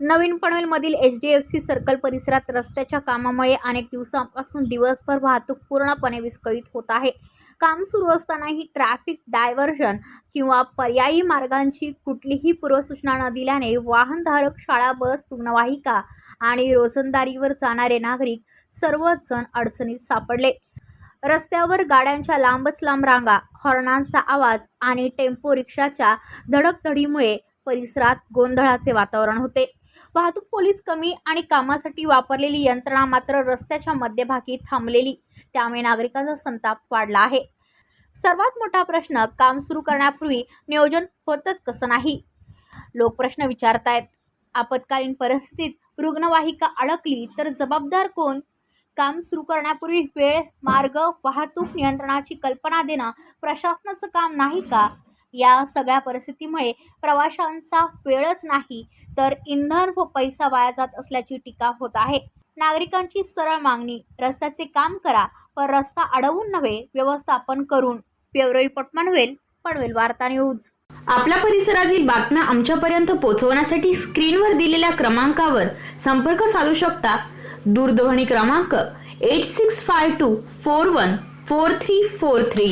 नवीन पनवेलमधील H D F C circle परिसरात रस्त्याच्या कामामुळे अनेक दिवसांपासून दिवसभर वाहतूक पूर्णपणे विस्कळीत होत आहे. काम सुरू असतानाही ट्रॅफिक डायव्हर्जन किंवा पर्यायी मार्गांची कुठलीही पूर्वसूचना न दिल्याने वाहनधारक शाळा बस रुग्णवाहिका आणि रोजंदारीवर जाणारे नागरिक सर्वच जण अडचणीत सापडले. रस्त्यावर गाड्यांच्या लांबच लांब रांगा हॉर्नांचा आवाज आणि टेम्पो रिक्षाच्या धडकधडीमुळे परिसरात गोंधळाचे वातावरण होते. वाहतूक पोलीस कमी आणि कामासाठी वापरलेली यंत्रणा मात्र रस्त्याच्या मध्यभागी थांबलेली. त्यामुळे नागरिकांचा संताप वाढला आहे. सर्वात मोठा प्रश्न काम सुरू करण्यापूर्वी नियोजन होतच कसं नाही? लोक प्रश्न विचारतायत आपत्कालीन परिस्थितीत रुग्णवाहिका अडकली तर जबाबदार कोण? काम सुरू करण्यापूर्वी वेळ मार्ग वाहतूक नियंत्रणाची कल्पना देणं प्रशासनाचं काम नाही का? या सगळ्या परिस्थितीमुळे प्रवाशांचा वेळच नाही तर इंधन व पैसा वाया जात असल्याची टीका होत आहे. नागरिकांची सरळ मागणी रस्त्याचे काम करा पर रस्ता अडवून नव्हे व्यवस्थापन करून पेवरई रिपोर्ट पनवेल वार्ता न्यूज. आपल्या परिसरातील बातम्या आमच्यापर्यंत पोहोचवण्यासाठी स्क्रीनवर दिलेल्या क्रमांकावर संपर्क साधू शकता. दूरध्वनी क्रमांक eight six five two four one four three four three